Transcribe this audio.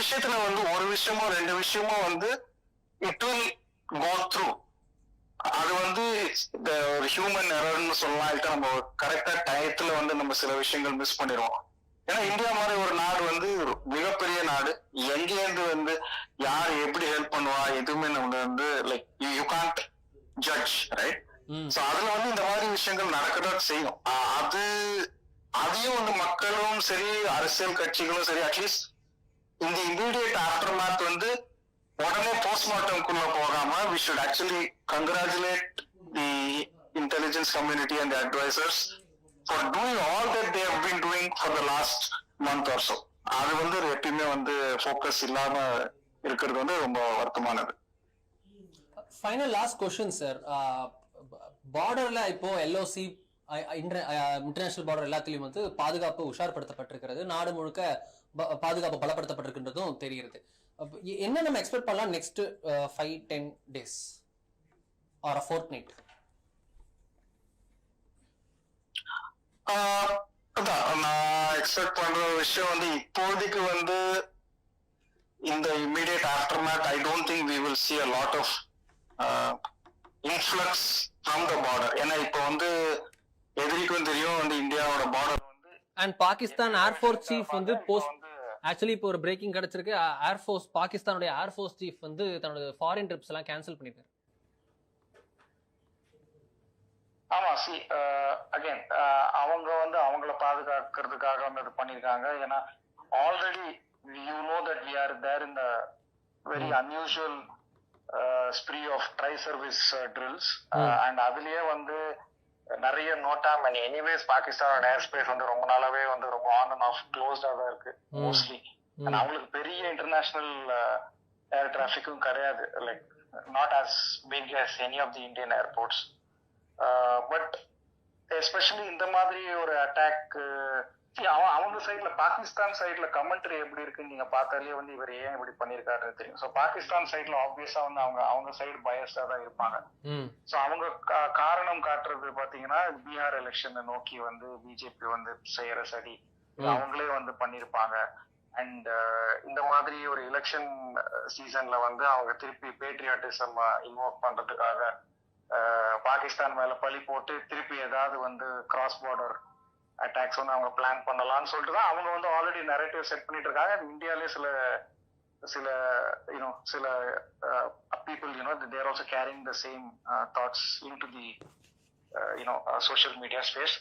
விஷயத்துல வந்து ஒரு விஷயமோ ரெண்டு விஷயமோ வந்து இட் வில் கோ த்ரூ அது வந்து இந்த ஒரு ஹியூமன் எரர்னு சொல்லலாம். இல்ல நம்ம கரெக்டா டயத்துல வந்து நம்ம சில விஷயங்கள் மிஸ் பண்ணிடுவோம். ஏன்னா இந்தியா மாதிரி ஒரு நாடு வந்து மிகப்பெரிய நாடு. எங்கேருந்து வந்து யார் எப்படி ஹெல்ப் பண்ணுவா எதுவுமே நம்ம வந்து like you can't judge right so அதுல வந்து இந்த மாதிரி விஷயங்கள் நடக்கதான் செய்யும். அது அதையும் வந்து மக்களும் சரி அரசியல் கட்சிகளும் சரி அட்லீஸ்ட் இந்த இமீடியட் ஆஃப்டர் மேத் வந்து உடனே போஸ்ட்மார்ட்டம்குள்ள போகாம we should actually congratulate the intelligence community and advisers for doing all that they have been doing for the last month or அது வந்து எப்பயுமே வந்து ஃபோக்கஸ் இல்லாம இருக்கிறது வந்து ரொம்ப வருத்தமானது. ஃபைனல் லாஸ்ட் கொஸ்டின் சார் பார்டர்ல இப்போ எல்ஓசி இன்டர்நேஷனல் பார்டர் uh, எல்லாத்துலயும் வந்து பாதுகாப்பு உஷார்படுத்தப்பட்டிருக்கிறது. நாடு முழுக்க ப- பாதுகாப்பு பலப்படுத்தப்பட்டிருக்கின்றதும் தெரிகிறது. என்ன நம்ம எக்ஸ்பெக்ட் பண்ணலாம் next five ten days or a fortnight ah அதான் நான் எக்ஸ்பெக்ட் பண்ற விஷயம் வந்து இப்போதைக்கு வந்து இந்த immediate aftermath I don't think we will see a lot of influx from the border ஏன்னா இப்போ வந்து எதிரிக்கும் தெரியும் வந்து இந்தியாவோட பார்டர் வந்து and Pakistan air force chief வந்து போஸ்ட் ஆக்சுவலி இப்போ ஒரு பிரேக்கிங் கிடைச்சிருக்கு. ஏர்ஃபோர்ஸ் பாகிஸ்தானுடைய ஏர்ஃபோர்ஸ் சீஃப் வந்து தன்னோட ஃபாரின் ட்ரிப்ஸ் எல்லாம் கேன்சல் பண்ணிருக்காரு ஆமா சி அகைன் அவங்க வந்து அவங்கள பாதுகாக்கிறதுக்காக வந்து அது பண்ணிருக்காங்க ஏன்னா already you know that we are there in the very unusual spree of tri service drills and அதுலயே வந்து நிறைய நோட்டாம் அண்ட் எனிவேஸ் பாகிஸ்தானோட ஏர் ஸ்பேஸ் வந்து ரொம்ப நாளாவே வந்து ரொம்ப ஆன் அண்ட் ஆஃப் க்ளோஸ்டா தான் இருக்கு. மோஸ்ட்லி அவங்களுக்கு பெரிய இன்டர்நேஷனல் ஏர் டிராஃபிக்கும் கிடையாது. Like not as big as any of the Indian airports but especially இந்த மாதிரி ஒரு அட்டாக் அவன் அவங்க சைட்ல பாகிஸ்தான் சைட்ல கமெண்ட்ரி எப்படி இருக்குன்னு நீங்க பார்த்தாலே வந்து இவர் ஏன் இப்படி பண்ணிருக்காருன்னு தெரியும். ஸோ பாகிஸ்தான் சைட்ல ஆப்வியஸா வந்து அவங்க அவங்க சைடு பயஸ்டா தான் இருப்பாங்க. ஸோ அவங்க காரணம் காட்டுறது பாத்தீங்கன்னா பீகார் எலெக்ஷனை நோக்கி வந்து பிஜேபி வந்து செய்யற சதி. ம். அவங்களே வந்து பண்ணிருப்பாங்க அண்ட் இந்த மாதிரி ஒரு எலெக்ஷன் சீசன்ல வந்து அவங்க திருப்பி பேட்ரியாட்டிசம் இன்வோக் பண்றதுக்காக பாகிஸ்தான் மேல பழி போட்டு திருப்பி ஏதாவது வந்து கிராஸ் பார்டர் அட்டாக்ஸ் வந்து அவங்க பிளான் பண்ணலாம்னு சொல்லிட்டு தான் அவங்க வந்து ஆல்ரெடி நரேட்டிவ் செட் பண்ணிட்டு இருக்காங்க. இந்தியாலே சில சில யூனோ சில people you know there also carrying the same thoughts in to the you know social media space